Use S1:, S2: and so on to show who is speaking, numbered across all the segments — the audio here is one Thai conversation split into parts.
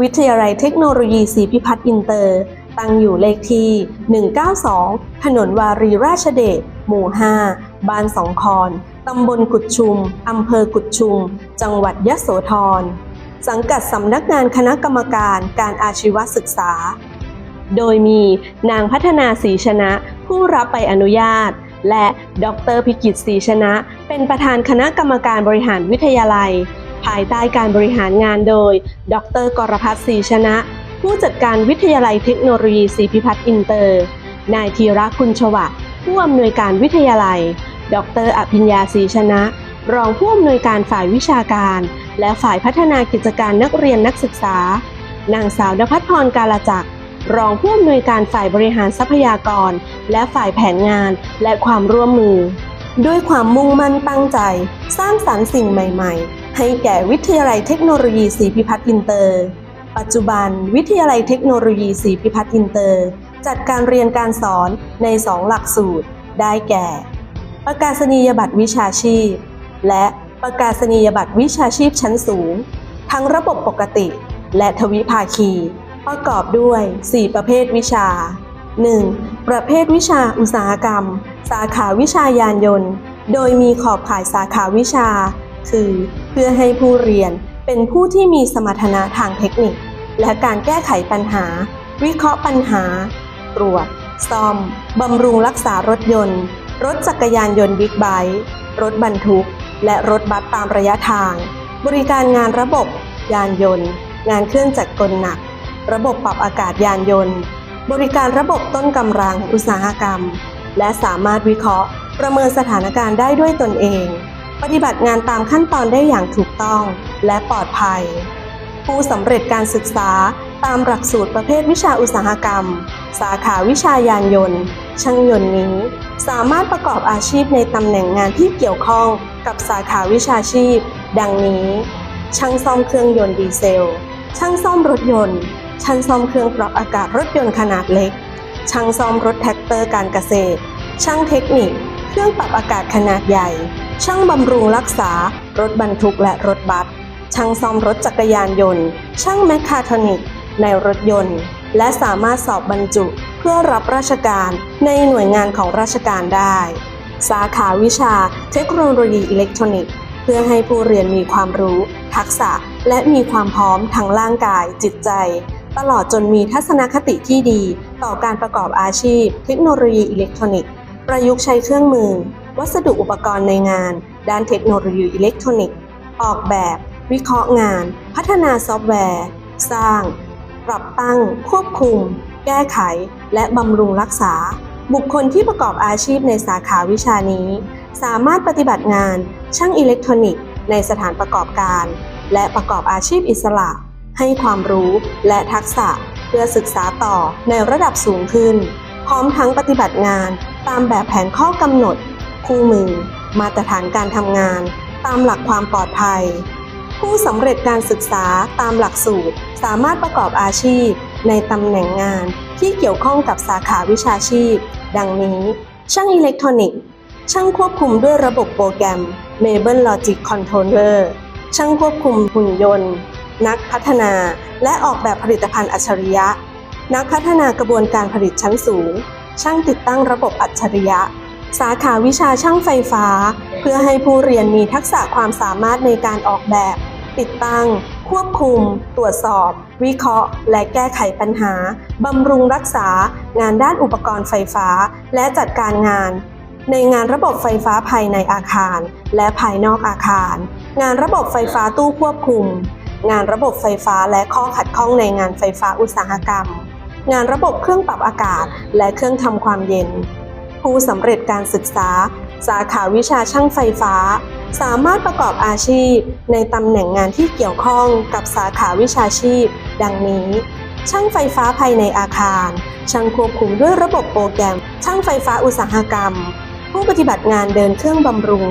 S1: วิทยาลัยเทคโนโลยีศรีพิพัฒน์อินเตอร์ ตั้งอยู่เลขที่ 192 ถนนวารีราชเดช หมู่ 5 บ้านสองคอน ตำบลกุดชุม อำเภอกุดชุม จังหวัดยะโสธร สังกัดสำนักงานคณะกรรมการการอาชีวศึกษา โดยมีนางพัฒนาศรีชนะ ผู้รับใบอนุญาต และดรพิกิตศรีชนะ เป็นประธานคณะกรรมการบริหารวิทยาลัย ภายใต้การบริหารงานโดย ดรกรพัฒน์ศรีชนะ ผู้จัดการวิทยาลัยเทคโนโลยีศรีพิพัฒน์อินเตอร์ นายธีระคุณชวะ ผู้อำนวยการวิทยาลัย ดรอภิญญาศรีชนะ รองผู้อำนวยการฝ่ายวิชาการ และฝ่ายพัฒนากิจการนักเรียนนักศึกษา นางสาวนภัทรพรกาลจักรรองผู้อำนวยการฝ่ายบริหารทรัพยากร และฝ่ายแผนงานและความร่วมมือ ด้วยความมุ่งมั่นตั้งใจ สร้างสรรค์สิ่งใหม่ ๆ ให้แก่วิทยาลัยเทคโนโลยีศรีพิพัฒน์อินเตอร์ ปัจจุบัน วิทยาลัยเทคโนโลยีศรีพิพัฒน์อินเตอร์ จัดการเรียนการสอนใน 2 หลักสูตร ได้แก่ ประกาศนียบัตรวิชาชีพ และประกาศนียบัตรวิชาชีพชั้นสูง ทั้งระบบปกติ และทวิภาคี ประกอบด้วย 4 ประเภทวิชา 1. ประเภทวิชาอุตสาหกรรม สาขาวิชายานยนต์ โดยมีขอบข่ายสาขาวิชา คือเพื่อให้ผู้เรียนเป็นผู้ที่มีสมรรถนะทางเทคนิค และการแก้ไขปัญหา วิเคราะห์ปัญหา ตรวจ ซ่อม บำรุงรักษารถยนต์ รถจักรยานยนต์บิ๊กไบค์รถบรรทุก และรถบัสตามระยะทาง บริการงานระบบ ยานยนต์ งานเครื่องจักรกลหนัก ระบบปรับอากาศยานยนต์ บริการระบบต้นกำลังอุตสาหกรรม และสามารถวิเคราะห์ ประเมินสถานการณ์ได้ด้วยตนเอง ปฏิบัติงานตามขั้นตอนได้อย่างถูกต้องและปลอดภัย ผู้สำเร็จการศึกษาตามหลักสูตรประเภทวิชาอุตสาหกรรม สาขาวิชายานยนต์ ช่างยนต์นี้ สามารถประกอบอาชีพในตำแหน่งงานที่เกี่ยวข้องกับสาขาวิชาชีพ ดังนี้ ช่างซ่อมเครื่องยนต์ดีเซล ช่างซ่อมรถยนต์ ช่างซ่อมเครื่องปรับอากาศรถยนต์ขนาดเล็ก ช่างซ่อมรถแท็กเตอร์การเกษตร ช่างเทคนิค เครื่องปรับอากาศขนาดใหญ่ ช่างบำรุงรักษา รถบรรทุกและรถบัส ช่างซ่อมรถจักรยานยนต์ ช่างแมคคาทรอนิก ในรถยนต์ และสามารถสอบบรรจุเพื่อรับราชการในหน่วยงานของราชการได้ สาขาวิชาเทคโนโลยีอิเล็กทรอนิกส์ เพื่อให้ผู้เรียนมีความรู้ ทักษะ และมีความพร้อมทั้งร่างกาย จิตใจ ตลอดจนมีทัศนคติที่ดี ต่อการประกอบอาชีพ เทคโนโลยีอิเล็กทรอนิกส์ ประยุกต์ใช้เครื่องมือ วัสดุอุปกรณ์ในงาน ด้านเทคโนโลยีอิเล็กทรอนิกส์ ออกแบบ วิเคราะห์งาน พัฒนาซอฟต์แวร์ สร้าง ปรับตั้ง ควบคุม แก้ไข และบำรุงรักษา บุคคลที่ประกอบอาชีพในสาขาวิชานี้ สามารถปฏิบัติงาน ช่างอิเล็กทรอนิกส์ ในสถานประกอบการ และประกอบอาชีพอิสระ ให้ความรู้และทักษะเพื่อศึกษาต่อในระดับสูงขึ้น พร้อมทั้งปฏิบัติงานตามแบบแผนข้อกำหนด คู่มือ มาตรฐานการทำงาน ตามหลักความปลอดภัย ผู้สำเร็จการศึกษาตามหลักสูตร สามารถประกอบอาชีพ ในตำแหน่งงานที่เกี่ยวข้องกับสาขาวิชาชีพ ดังนี้ ช่างอิเล็กทรอนิกส์ ช่างควบคุมด้วยระบบโปรแกรม Mabel Logic Controller ช่างควบคุมหุ่นยนต์ นักพัฒนาและออกแบบผลิตภัณฑ์อัจฉริยะ นักพัฒนากระบวนการผลิตชั้นสูง ช่างติดตั้งระบบอัจฉริยะ สาขาวิชาช่างไฟฟ้า เพื่อให้ผู้เรียนมีทักษะความสามารถในการออกแบบ ติดตั้ง ควบคุม ตรวจสอบ วิเคราะห์ และแก้ไขปัญหา บำรุงรักษา งานด้านอุปกรณ์ไฟฟ้า และจัดการงาน ในงานระบบไฟฟ้าภายในอาคาร และภายนอกอาคาร งานระบบไฟฟ้าตู้ควบคุม งานระบบไฟฟ้าและข้อขัดข้องในงานไฟฟ้าอุตสาหกรรม งานระบบเครื่องปรับอากาศ และเครื่องทำความเย็น ผู้สำเร็จการศึกษา สาขาวิชาช่างไฟฟ้า สามารถประกอบอาชีพ ในตำแหน่งงานที่เกี่ยวข้องกับสาขาวิชาชีพ ดังนี้ ช่างไฟฟ้าภายในอาคาร ช่างควบคุมด้วยระบบโปรแกรม ช่างไฟฟ้าอุตสาหกรรม ผู้ปฏิบัติงานเดินเครื่องบำรุง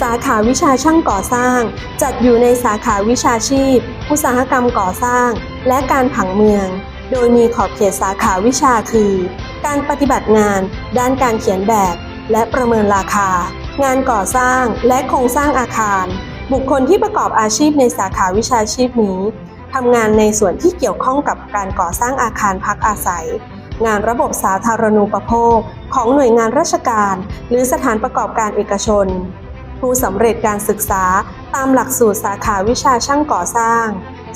S1: สาขาวิชาช่างก่อสร้าง จัดอยู่ในสาขาวิชาชีพ อุตสาหกรรมก่อสร้าง และการผังเมือง โดยมีขอบเขตสาขาวิชาคือ การปฏิบัติงาน ด้านการเขียนแบบ และประเมินราคา งานก่อสร้างและโครงสร้างอาคาร บุคคลที่ประกอบอาชีพในสาขาวิชาชีพนี้ทำงานในส่วนที่เกี่ยวข้องกับการก่อสร้างอาคารพักอาศัย งานระบบสาธารณูปโภค ของหน่วยงานราชการ หรือสถานประกอบการเอกชน ผู้สำเร็จการศึกษาตามหลักสูตรสาขาวิชาช่างก่อสร้าง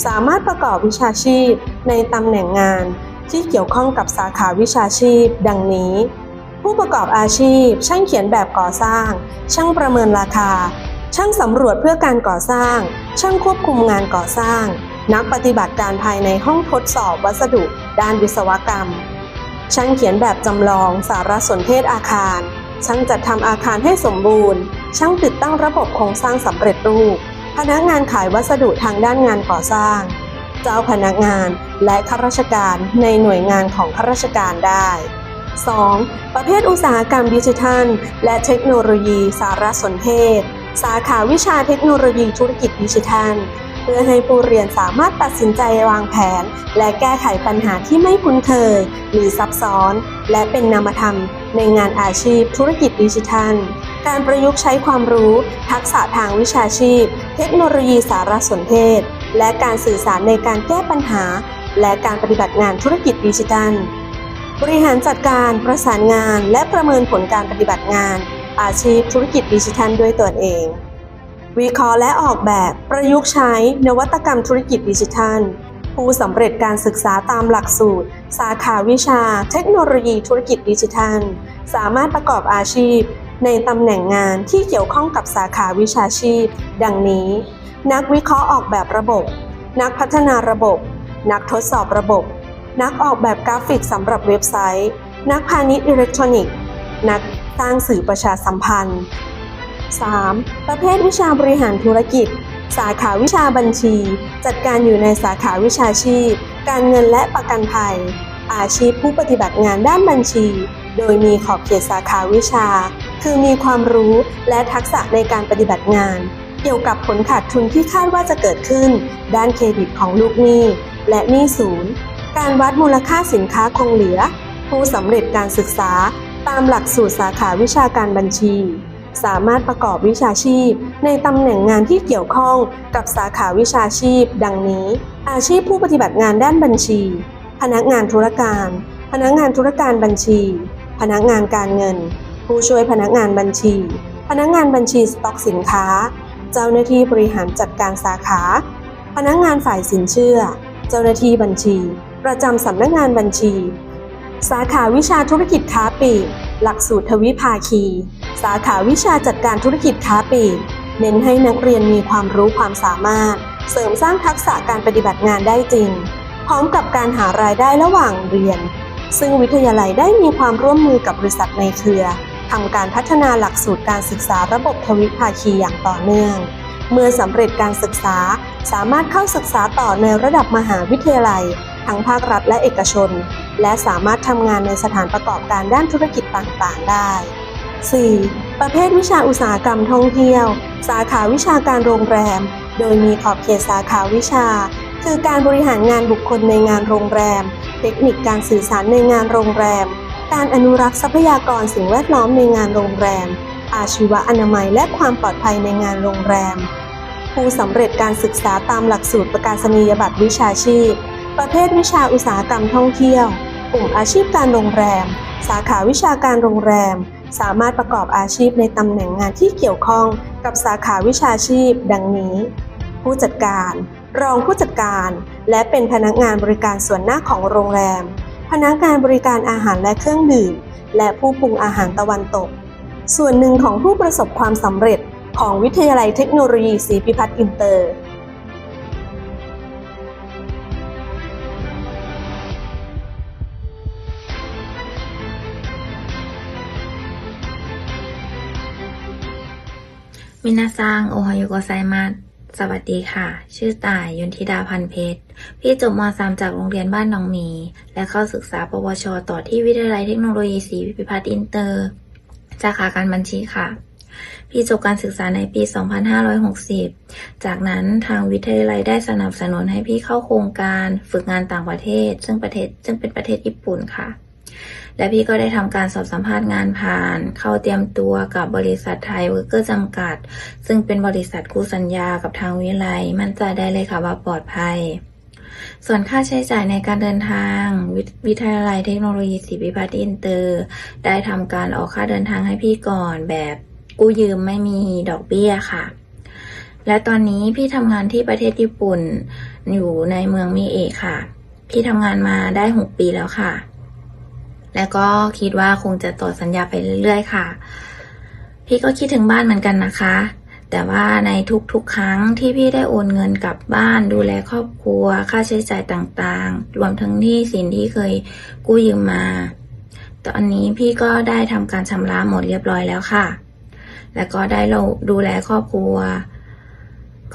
S1: สามารถประกอบวิชาชีพในตำแหน่งงานที่เกี่ยวข้องกับสาขาวิชาชีพ ดังนี้ ผู้ประกอบอาชีพ ช่างเขียนแบบก่อสร้าง ช่างประเมินราคา ช่างสำรวจเพื่อการก่อสร้าง ช่างควบคุมงานก่อสร้าง นักปฏิบัติการภายในห้องทดสอบวัสดุ ด้านวิศวกรรม ช่างเขียนแบบจำลองสารสนเทศอาคาร ช่างจัดทำอาคารให้สมบูรณ์ ช่างติดตั้งระบบโครงสร้างสำเร็จรูป พนักงานขายวัสดุทางด้านงานก่อสร้าง เจ้าพนักงานและข้าราชการในหน่วยงานของข้าราชการได้ 2. ประเภทอุตสาหกรรมดิจิทัล และเทคโนโลยีสารสนเทศ สาขาวิชาเทคโนโลยีธุรกิจดิจิทัล เพื่อให้ผู้เรียนสามารถตัดสินใจวางแผน และแก้ไขปัญหาที่ไม่คุ้นเคยหรือซับซ้อน และเป็นนามธรรมในงานอาชีพธุรกิจดิจิทัล การประยุกต์ใช้ความรู้ ทักษะทางวิชาชีพ เทคโนโลยีสารสนเทศ และการสื่อสารในการแก้ปัญหา และการปฏิบัติงานธุรกิจดิจิทัล บริหารจัดการประสานงาน และประเมินผลการปฏิบัติงาน อาชีพธุรกิจดิจิทัลด้วยตนเอง วิเคราะห์และออกแบบประยุกต์ใช้ นวัตกรรมธุรกิจดิจิทัลผู้สำเร็จการศึกษาตามหลักสูตร สาขาวิชา เทคโนโลยีธุรกิจดิจิทัล สามารถประกอบอาชีพ ในตำแหน่งงานที่เกี่ยวข้องกับสาขาวิชาชีพ ดังนี้ นักวิเคราะห์ออกแบบระบบ นักพัฒนาระบบ นักทดสอบระบบ นักออกแบบกราฟิกสำหรับเว็บไซต์ นักพาณิชย์อิเล็กทรอนิกส์ นักสร้างสื่อประชาสัมพันธ์ 3. ประเภทวิชาบริหารธุรกิจ สาขาวิชาบัญชี จัดการอยู่ในสาขาวิชาชีพ การเงินและประกันภัย อาชีพผู้ปฏิบัติงานด้านบัญชี โดยมีขอบเขตสาขาวิชา คือมีความรู้และทักษะในการปฏิบัติงาน เกี่ยวกับผลขาดทุนที่คาดว่าจะเกิดขึ้น ด้านเครดิตของลูกหนี้ และหนี้ศูนย์ การวัดมูลค่าสินค้าคงเหลือ ผู้สำเร็จการศึกษาตามหลักสูตรสาขาวิชาการบัญชี สามารถประกอบวิชาชีพ ในตำแหน่งงานที่เกี่ยวข้องกับสาขาวิชาชีพ ดังนี้ อาชีพผู้ปฏิบัติงานด้านบัญชี พนักงานธุรการ พนักงานธุรการบัญชี พนักงานการเงิน ผู้ช่วยพนักงานบัญชี พนักงานบัญชีสต็อกสินค้า เจ้าหน้าที่บริหารจัดการสาขา พนักงานฝ่ายสินเชื่อ เจ้าหน้าที่บัญชี ประจำสำนักงานบัญชี สาขาวิชาธุรกิจค้าปลีกหลักสูตรทวิภาคี สาขาวิชาจัดการธุรกิจค้าปลีกเน้นให้นักเรียนมีความรู้ความสามารถ เสริมสร้างทักษะการปฏิบัติงานได้จริง พร้อมกับการหารายได้ระหว่างเรียน ซึ่งวิทยาลัยได้มีความร่วมมือกับบริษัทในเครือ ทำการพัฒนาหลักสูตรการศึกษาระบบทวิภาคีอย่างต่อเนื่อง เมื่อสำเร็จการศึกษาสามารถเข้าศึกษาต่อในระดับมหาวิทยาลัย ทั้งภาครัฐและเอกชน และสามารถทำงานในสถานประกอบการด้านธุรกิจต่างๆ ได้ 4. ประเภทวิชาอุตสาหกรรมท่องเที่ยว สาขาวิชาการโรงแรม โดยมีขอบเขตสาขาวิชา คือการบริหารงานบุคคลในงานโรงแรม เทคนิคการสื่อสารในงานโรงแรม การอนุรักษ์ทรัพยากรสิ่งแวดล้อมในงานโรงแรม อาชีวะอนามัยและความปลอดภัยในงานโรงแรม ผู้สำเร็จการศึกษาตามหลักสูตรประกาศนียบัตรวิชาชีพ ประเภทวิชาอุตสาหกรรมท่องเที่ยว กลุ่มอาชีพการโรงแรม สาขาวิชาการโรงแรม สามารถประกอบอาชีพในตำแหน่งงานที่เกี่ยวข้องกับสาขาวิชาชีพ ดังนี้ ผู้จัดการ รองผู้จัดการ และเป็นพนักงานบริการส่วนหน้าของโรงแรม พนักงานบริการอาหารและเครื่องดื่ม และผู้ปรุงอาหารตะวันตก ส่วนหนึ่งของผู้ประสบความสำเร็จของวิทยาลัยเทคโนโลยีศรีพิพัฒน์อินเตอร์
S2: มินาซังโอฮายโกไซมัส สวัสดีค่ะ ชื่อต่ายยนทิดาพันเพชร พี่จบม .3 จากโรงเรียนบ้านหนองหมี และเข้าศึกษา ปวช ต่อที่วิทยาลัยเทคโนโลยีศรีพิพัฒน์อินเตอร์ สาขาการบัญชีค่ะ พี่จบการศึกษาในปี 2560 จากนั้นทางวิทยาลัยได้สนับสนุนให้พี่เข้าโครงการฝึกงานต่างประเทศ ซึ่งประเทศซึ่งเป็นประเทศญี่ปุ่นค่ะ และพี่ก็ได้ทำการสอบสัมภาษณ์งานผ่าน เข้าเตรียมตัวกับบริษัทไทยเวิร์กเกอร์จำกัด ซึ่งเป็นบริษัทคู่สัญญากับทางวิไลมั่นใจได้เลยค่ะว่าปลอดภัย ส่วนค่าใช้จ่ายในการเดินทางววิทยาลัยเทคโนโลยีศรีพิพัฒน์อินเตอร์ ได้ทำการออกค่าเดินทางให้พี่ก่อนแบบกู้ยืมไม่มีดอกเบี้ยค่ะ และตอนนี้พี่ทำงานที่ประเทศญี่ปุ่น อยู่ในเมืองมิเอะค่ะ พี่ทำงานมาได้หกปีแล้วค่ะ และก็คิดว่าคงจะต่อสัญญาไปเรื่อยๆ ค่ะ พี่ก็คิดถึงบ้านเหมือนกันนะคะ แต่ว่าในทุกๆ ครั้งที่พี่ได้โอนเงินกลับบ้านดูแลครอบครัว ค่าใช้จ่ายต่างๆ รวมทั้งหนี้สินที่เคยกู้ยืมมา ตอนนี้พี่ก็ได้ทำการชำระหมดเรียบร้อยแล้วค่ะ แล้วก็ได้เราดูแลครอบครัว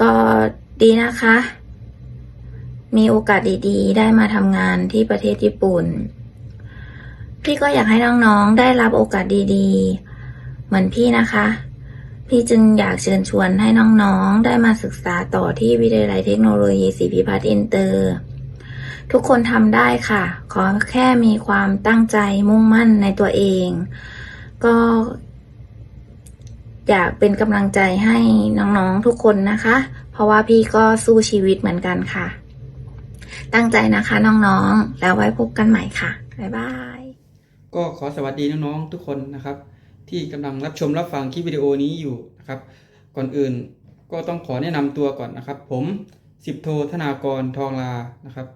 S2: ก็ดีนะคะมีโอกาสดีๆ ได้มาทำงานที่ประเทศญี่ปุ่น พี่ก็อยากให้น้องๆได้รับโอกาสดีๆ เหมือนพี่นะคะ พี่จึงอยากเชิญชวนให้น้องๆได้มาศึกษาต่อที่วิทยาลัยเทคโนโลยีศรีพิพัฒน์อินเตอร์ ทุกคนทำได้ค่ะ ขอแค่มีความตั้งใจมุ่งมั่นในตัวเอง ก็อยากเป็นกำลังใจให้น้องๆทุกคนนะคะ เพราะว่าพี่ก็สู้ชีวิตเหมือนกันค่ะ ตั้งใจนะคะน้องๆ แล้วไว้พบกันใหม่ค่ะ บ๊ายบาย
S3: ก็ขอสวัสดีน้องๆทุกคนนะครับ ที่กำลังรับชมรับฟังคลิปวิดีโอนี้อยู่นะครับ ก่อนอื่นก็ต้องขอแนะนำตัวก่อนนะครับ ผมสิบโทธนากรทองลานะครับ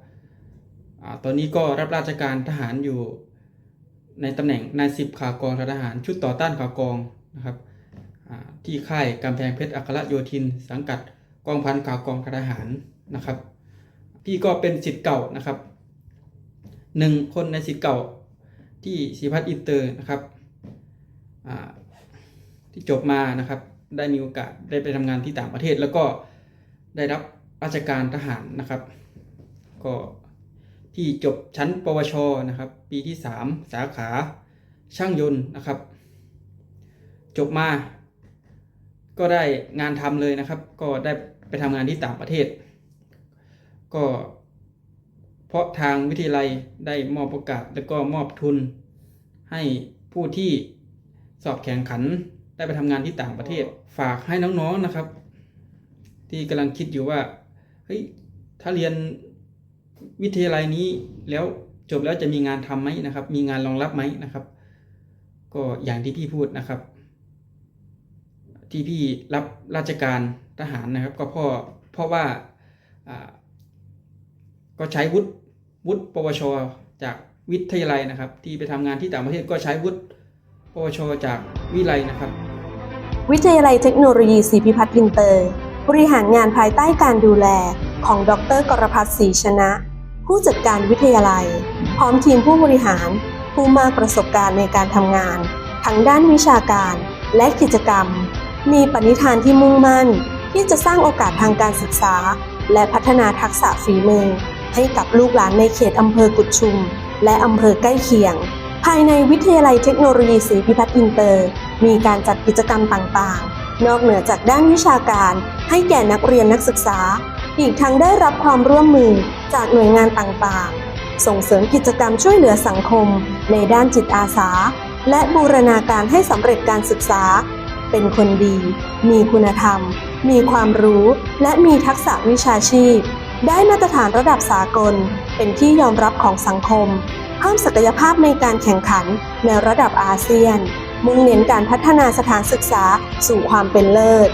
S3: อตอนนี้ก็รับราชการทหารอยู่ ในตำแหน่งนายสิบขากองทหารชุดต่อต้านข่าวกองนะครับที่ค่ายกำแพงเพชรอัครโยธิน สังกัดกองพันข่าวกองทหารนะครับ พี่ก็เป็นสิทธิ์เก่านะครับหนึ่งคนในสิทธิ์เก่า ที่ศรีพัฒน์อินเตอร์นะครับที่จบมานะครับ ได้มีโอกาสได้ไปทำงานที่ต่างประเทศ แล้วก็ได้รับราชการทหารนะครับ ก็ที่จบชั้นปวชนะครับ ปีที่ 3 สาขาช่างยนต์นะครับ จบมาก็ได้งานทำเลยนะครับ ก็ได้ไปทำงานที่ต่างประเทศ ก็ เพราะทางวิทยาลัยได้มอบโอกาสแล้วก็มอบทุน ให้ผู้ที่สอบแข่งขันได้ไปทำงานที่ต่างประเทศ ฝากให้น้องๆนะครับ ที่กำลังคิดอยู่ว่าเฮ้ยถ้าเรียนวิทยาลัยนี้แล้วจบแล้วจะมีงานทำไหมนะครับ มีงานรองรับไหมนะครับ ก็อย่างที่พี่พูดนะครับ ที่พี่รับราชการทหารนะครับ ก็เพราะเพราะว่า ก็ใช้วุฒิวุฒิปวช จากวิทยาลัยนะครับ ที่ไปทำงานที่ต่างประเทศก็ใช้วุฒิปวช จากวิไลนะครับ
S1: วิทยาลัยเทคโนโลยีศรีพิพัฒน์อินเตอร์ บริหารงานภายใต้การดูแลของดรกรพัฒน์ศรีชนะ ผู้จัดการวิทยาลัย พร้อมทีมผู้บริหารผู้มากประสบการณ์ในการทำงาน ทั้งด้านวิชาการและกิจกรรม มีปณิธานที่มุ่งมั่น ที่จะสร้างโอกาสทางการศึกษา และพัฒนาทักษะฝีมือ ให้กับลูกหลานในเขตอำเภอกุดชุม และอำเภอใกล้เคียง ภายในวิทยาลัยเทคโนโลยีศรีพิพัฒน์อินเตอร์ มีการจัดกิจกรรมต่างๆ นอกเหนือจากด้านวิชาการ ให้แก่นักเรียนนักศึกษา อีกทั้งได้รับความร่วมมือจากหน่วยงานต่างๆ ส่งเสริมกิจกรรมช่วยเหลือสังคม ในด้านจิตอาสา และบูรณาการให้สำเร็จการศึกษา เป็นคนดี มีคุณธรรม มีความรู้ และมีทักษะวิชาชีพ ได้มาตรฐานระดับสากล เป็นที่ยอมรับของสังคมเพิ่มศักยภาพในการแข่งขันในระดับอาเซียน มุ่งเน้นการพัฒนาสถานศึกษาสู่ความเป็นเลิศ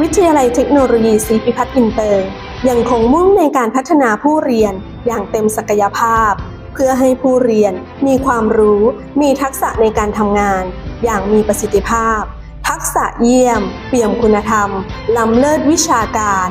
S1: วิทยาลัยเทคโนโลยีศรีพิพัฒน์อินเตอร์ ยังคงมุ่งในการพัฒนาผู้เรียนอย่างเต็มศักยภาพ เพื่อให้ผู้เรียนมีความรู้ มีทักษะในการทำงาน อย่างมีประสิทธิภาพ ทักษะเยี่ยม เปี่ยมคุณธรรม ล้ำเลิศวิชาการ